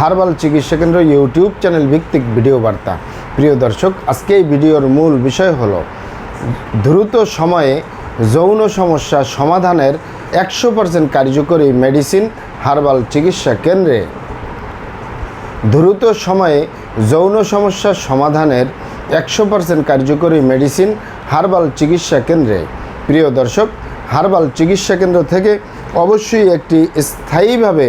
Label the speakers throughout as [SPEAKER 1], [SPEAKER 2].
[SPEAKER 1] Herbal চিকিৎসা কেন্দ্র YouTube channel ভিত্তিক ভিডিও বার্তা। প্রিয় দর্শক, আজকে এই ভিডিওর মূল বিষয় হলো, দ্রুত সময়ে যৌন সমস্যা সমাধানের একশো পার্সেন্ট কার্যকরী মেডিসিন হার্বাল চিকিৎসা কেন্দ্রে। দ্রুত সময়ে যৌন সমস্যা সমাধানের একশো পার্সেন্ট কার্যকরী মেডিসিন হার্বাল চিকিৎসা কেন্দ্রে। প্রিয় দর্শক, হার্বাল চিকিৎসা কেন্দ্র থেকে অবশ্যই একটি স্থায়ীভাবে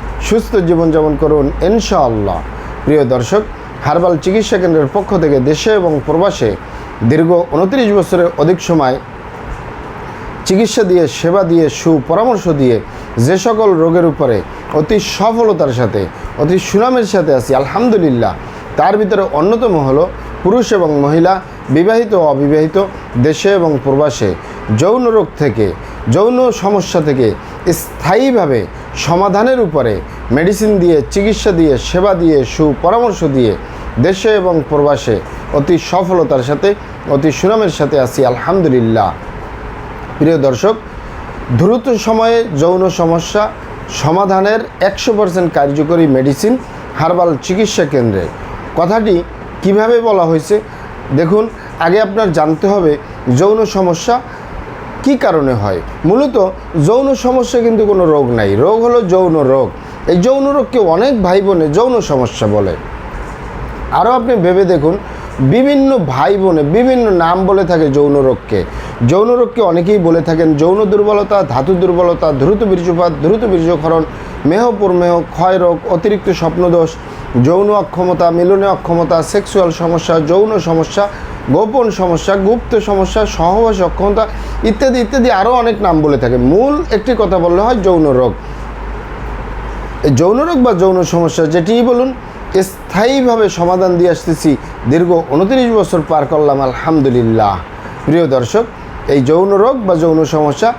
[SPEAKER 1] সুস্থ জীবনযাপন করুন, ইনশাআল্লাহ। প্রিয় দর্শক, হার্বাল চিকিৎসা কেন্দ্রের পক্ষ থেকে দেশে এবং প্রবাসে দীর্ঘ উনত্রিশ বছরের অধিক সময় চিকিৎসা দিয়ে, সেবা দিয়ে, সুপরামর্শ দিয়ে যে সকল রোগের উপরে অতি সফলতার সাথে, অতি সুনামের সাথে আছি, আলহামদুলিল্লাহ। তার ভিতরে অন্যতম হলো পুরুষ এবং মহিলা, বিবাহিত ও অবিবাহিত, দেশে এবং প্রবাসে। যৌন রোগ থেকে, যৌন সমস্যা থেকে স্থায়ীভাবে সমাধানের উপরে মেডিসিন দিয়ে, চিকিৎসা দিয়ে, সেবা দিয়ে, সুপরামর্শ দিয়ে দেশে এবং প্রবাসে অতি সফলতার সাথে, অতি সুনামের সাথে আছি, আলহামদুলিল্লাহ। প্রিয় দর্শক, দ্রুত সময়ে যৌন সমস্যা সমাধানের একশো পার্সেন্ট কার্যকরী মেডিসিন হার্বাল চিকিৎসা কেন্দ্রে। কথাটি কীভাবে বলা হয়েছে? দেখুন, আগে আপনার জানতে হবে যৌন সমস্যা কি কারণে হয়? মূলত যৌন সমস্যা কিন্তু কোনো রোগ নাই। রোগ হলো যৌন রোগ। এই যৌন রোগকে অনেক ভাই বোনে যৌন সমস্যা বলে। আরও আপনি ভেবে দেখুন, বিভিন্ন ভাই বোনে বিভিন্ন নাম বলে থাকে যৌন রোগকে। যৌন রোগকে অনেকেই বলে থাকেন যৌন দুর্বলতা, ধাতু দুর্বলতা, দ্রুত বীর্যপাত, দ্রুত বীর্যক্ষরণ মেহ প্রমেহ, ক্ষয় রোগ, অতিরিক্ত স্বপ্নদোষ, যৌন অক্ষমতা, মিলনে অক্ষমতা, সেক্সুয়াল সমস্যা, যৌন সমস্যা, গোপন সমস্যা, গুপ্ত সমস্যা, সহবাস অক্ষমতা ইত্যাদি ইত্যাদি আরও অনেক নাম বলে থাকে। মূল একটি কথা বললে হয় যৌন রোগ। যৌন রোগ বা যৌন সমস্যা যেটিই বলুন, স্থায়ীভাবে সমাধান দিয়ে আসতেছি। দীর্ঘ উনত্রিশ বছর পার করলাম, আলহামদুলিল্লাহ। প্রিয় দর্শক, এই যৌন রোগ বা যৌন সমস্যা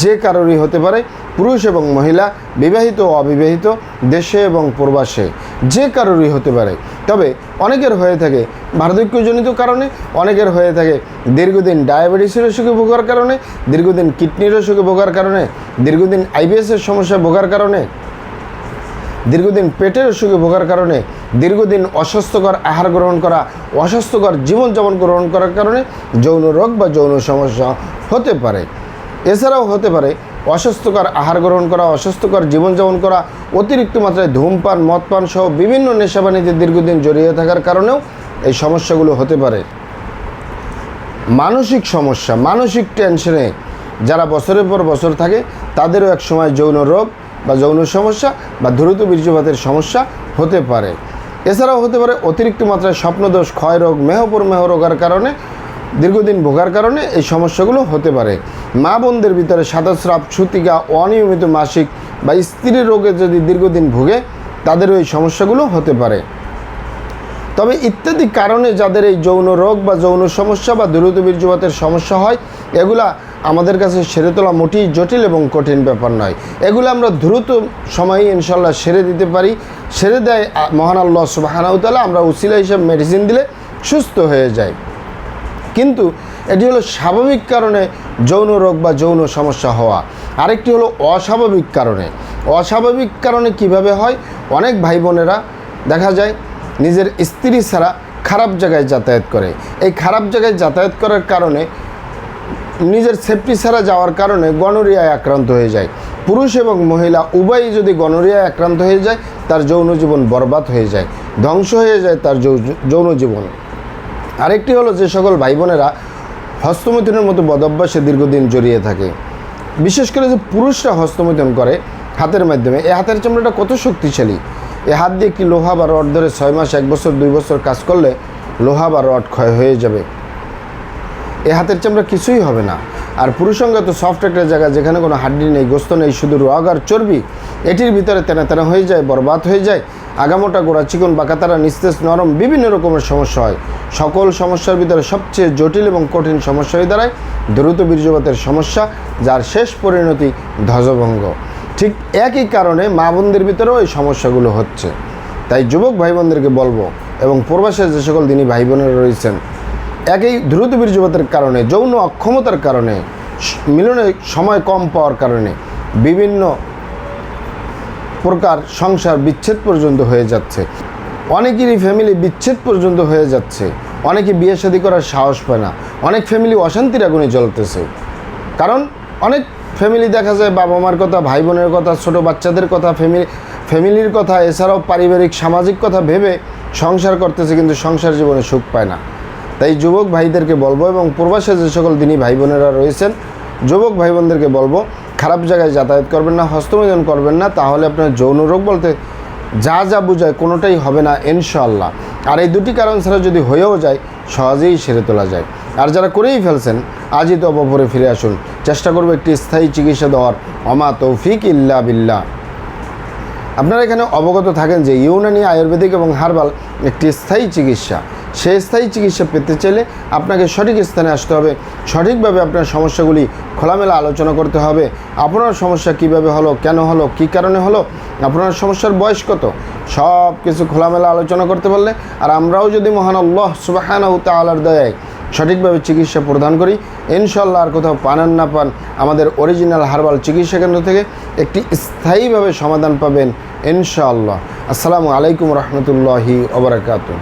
[SPEAKER 1] যে কারোরই হতে পারে পুরুষ এবং মহিলা, বিবাহিত ও অবিবাহিত, দেশে এবং প্রবাসে। যে কারোরই হতে পারে। তবে অনেকের হয়ে থাকে বার্ধক্যজনিত কারণে, অনেকের হয়ে থাকে দীর্ঘদিন ডায়াবেটিসের অসুখে ভোগার কারণে, দীর্ঘদিন কিডনির অসুখে ভোগার কারণে, দীর্ঘদিন আইবিএসের সমস্যা ভোগার কারণে, দীর্ঘদিন পেটের অসুখে ভোগার কারণে, দীর্ঘদিন অস্বাস্থ্যকর আহার গ্রহণ করা, অস্বাস্থ্যকর জীবনযাপন গ্রহণ করার কারণে যৌন রোগ বা যৌন সমস্যা হতে পারে। এছাড়াও হতে পারে অস্বাস্থ্যকর আহার গ্রহণ করা, অস্বাস্থ্যকর জীবনযাপন করা, অতিরিক্ত মাত্রায় ধূমপান, মদপান সহ বিভিন্ন নেশাবানিতে দীর্ঘদিন জড়িয়ে থাকার কারণেও এই সমস্যাগুলো হতে পারে। মানসিক সমস্যা, মানসিক টেনশনে যারা বছরের পর বছর থাকে, তাদেরও এক সময় যৌন রোগ বা যৌন সমস্যা বা দ্রুত বীর্যপাতের সমস্যা হতে পারে। এছাড়াও হতে পারে অতিরিক্ত মাত্রায় স্বপ্নদোষ ক্ষয় রোগ মেহপুর মেহ রোগার কারণে, দীর্ঘদিন ভোগার কারণে এই সমস্যাগুলো হতে পারে। মা বোনদের ভিতরে সাদাস্রাব, সুতিকা, অনিয়মিত মাসিক বা স্ত্রীর রোগে যদি দীর্ঘদিন ভুগে তাদের ওই সমস্যাগুলো হতে পারে। তবে ইত্যাদি কারণে যাদের এই যৌন রোগ বা যৌন সমস্যা বা দ্রুত বীর্যপাতের সমস্যা হয়, এগুলা আমাদের কাছে সেরে তোলা মোটেই জটিল এবং কঠিন ব্যাপার নয়। এগুলো আমরা দ্রুত সময়ে ইনশাল্লাহ সেরে দিতে পারি। সেরে দেয় মহান আল্লাহ সুবাহানাউতালা আমরা উসিলা হিসেবে মেডিসিন দিলে সুস্থ হয়ে যায়। কিন্তু এটি হলো স্বাভাবিক কারণে যৌন রোগ বা যৌন সমস্যা হওয়া। আরেকটি হলো অস্বাভাবিক কারণে। অস্বাভাবিক কারণে কীভাবে হয়? অনেক ভাই বোনেরা দেখা যায় নিজের স্ত্রী ছাড়া খারাপ জায়গায় যাতায়াত করে। এই খারাপ জায়গায় যাতায়াত করার কারণে নিজের সেফটি ছাড়া যাওয়ার কারণে গনোরিয়ায় আক্রান্ত হয়ে যায়। পুরুষ এবং মহিলা উভয়ই যদি গনোরিয়ায় আক্রান্ত হয়ে যায়, তার যৌন জীবন বরবাদ হয়ে যায়, ধ্বংস হয়ে যায় তার যৌন জীবন। আরেকটি হলো যে সকল ভাই বোনেরা হস্তমৈথুনের মতো বদভ্যাসে দীর্ঘদিন জড়িয়ে থাকে। বিশেষ করে যে পুরুষরা হস্তমৈথুন করে হাতের মাধ্যমে এই হাতের চামড়াটা কত শক্তিশালী। এ হাত দিয়ে কি লোহা বা রড ধরে ছয় মাস, এক বছর, দুই বছর কাজ করলে লোহা বা রড ক্ষয় হয়ে যাবে? এ হাতের চামড়া কিছুই হবে না। আর পুরুষঙ্গ তো সফট একটা জায়গা যেখানে কোনো হাড্ডি নেই, গোস্ত নেই, শুধু রগ আর চর্বি, এটির ভিতরে তেনা তেনা হয়ে যায়, বরবাদ হয়ে যায় আগামোটা গোড়া চিকন বাঁকাতারা নিস্তেজ নরম বিভিন্ন রকমের সমস্যা হয়। সকল সমস্যার ভিতরে সবচেয়ে জটিল এবং কঠিন সমস্যা হয়ে দাঁড়ায় দ্রুত বীর্যপাতের সমস্যা, যার শেষ পরিণতি ধ্বজভঙ্গ। ঠিক একই কারণে মা বোনদের ভিতরেও এই সমস্যাগুলো হচ্ছে। তাই যুবক ভাই বোনদেরকে বলব এবং প্রবাসে যে সকল দিনী ভাই বোনেরা রয়েছেন, একই দ্রুত বীর্যপাতের কারণে, যৌন অক্ষমতার কারণে মিলনে সময় কম পাওয়ার কারণে, বিভিন্ন প্রকার সংসার বিচ্ছেদ পর্যন্ত হয়ে যাচ্ছে। অনেকেরই ফ্যামিলি বিচ্ছেদ পর্যন্ত হয়ে যাচ্ছে। অনেকে বিয়ে শাদী করার সাহস পায় না। অনেক ফ্যামিলি অশান্তির আগুনে জ্বলতেছে। কারণ অনেক ফ্যামিলি দেখা যায় বাবা মার কথা ভাই বোনের কথা, ছোট বাচ্চাদের কথা ফ্যামিলি ফ্যামিলির কথা, এছাড়াও পারিবারিক, সামাজিক কথা ভেবে সংসার করতেছে কিন্তু সংসার জীবনে সুখ পায় না। তাই যুবক ভাইদেরকে বলব এবং প্রবাসে যে সকল দিনী ভাই বোনেরা রয়েছেন, যুবক ভাই বোনদেরকে বলব খারাপ জায়গায় যাতায়াত করবেন না, হস্তমোদন করবেন না, তাহলে আপনার যৌন রোগ বলতে যা যা বোঝায় কোনোটাই হবে না ইনশাল্লাহ আর এই দুটি কারণ ছাড়া যদি হয়েও যায়, সহজেই সেরে তোলা যায়। আর যারা করেই ফেলছেন, আজই তো অপরে ফিরে আসুন। চেষ্টা করব একটি স্থায়ী চিকিৎসা দেওয়ার। অমা তৌফিক ইল্লা বিল্লাহ। আপনারা এখানে অবগত থাকেন যে ইউনানি আয়ুর্বেদিক এবং হার্বাল একটি স্থায়ী চিকিৎসা। সেই স্থায়ী চিকিৎসা পেতে চাইলে আপনাকে সঠিক স্থানে আসতে হবে। সঠিকভাবে আপনার সমস্যাগুলি খোলামেলা আলোচনা করতে হবে। আপনার সমস্যা কীভাবে হলো, কেন হলো, কী কারণে হলো, আপনার সমস্যার বয়স কত, সব কিছু খোলামেলা আলোচনা করতে পারলে। আর আমরাও যদি মহান আল্লাহ সুবাহানাহু তাআলার দয়ায় সঠিকভাবে চিকিৎসা প্রদান করি ইনশাল্লাহ আর কোথাও পান না পান আমাদের অরিজিনাল হার্বাল চিকিৎসা কেন্দ্র থেকে একটি স্থায়ীভাবে সমাধান পাবেন ইনশাআল্লাহ। আসসালামু আলাইকুম রহমতুল্লাহি ওবরাকাতুহ